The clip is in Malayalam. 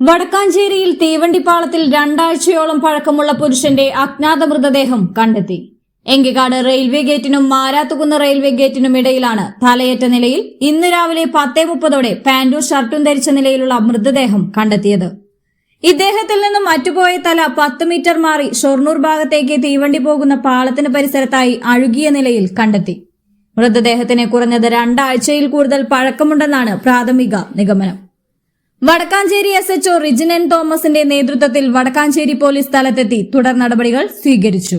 വടക്കാഞ്ചേരിയിൽ തീവണ്ടിപ്പാളത്തിൽ രണ്ടാഴ്ചയോളം പഴക്കമുള്ള പുരുഷന്റെ അജ്ഞാത മൃതദേഹം കണ്ടെത്തി. എങ്കിക്കാട് റെയിൽവേ ഗേറ്റിനും മാരാത്തുകുന്ന് റെയിൽവേ ഗേറ്റിനും ഇടയിലാണ് തലയേറ്റ നിലയിൽ ഇന്ന് രാവിലെ പത്തേ മുപ്പതോടെ പാന്റും ഷർട്ടും ധരിച്ച നിലയിലുള്ള മൃതദേഹം കണ്ടെത്തിയത്. ഇദ്ദേഹത്തിൽ നിന്നും മറ്റുപോയ തല പത്ത് മീറ്റർ മാറി ഷൊർണൂർ ഭാഗത്തേക്ക് തീവണ്ടി പോകുന്ന പാളത്തിന് പരിസരത്തായി അഴുകിയ നിലയിൽ കണ്ടെത്തി. മൃതദേഹത്തിന് കുറഞ്ഞത് രണ്ടാഴ്ചയിൽ കൂടുതൽ പഴക്കമുണ്ടെന്നാണ് പ്രാഥമിക നിഗമനം. വടക്കാഞ്ചേരി എസ് എച്ച്ഒ റിജിനൻ തോമസിന്റെ നേതൃത്വത്തിൽ വടക്കാഞ്ചേരി പോലീസ് സ്ഥലത്തെത്തി തുടർ നടപടികൾ സ്വീകരിച്ചു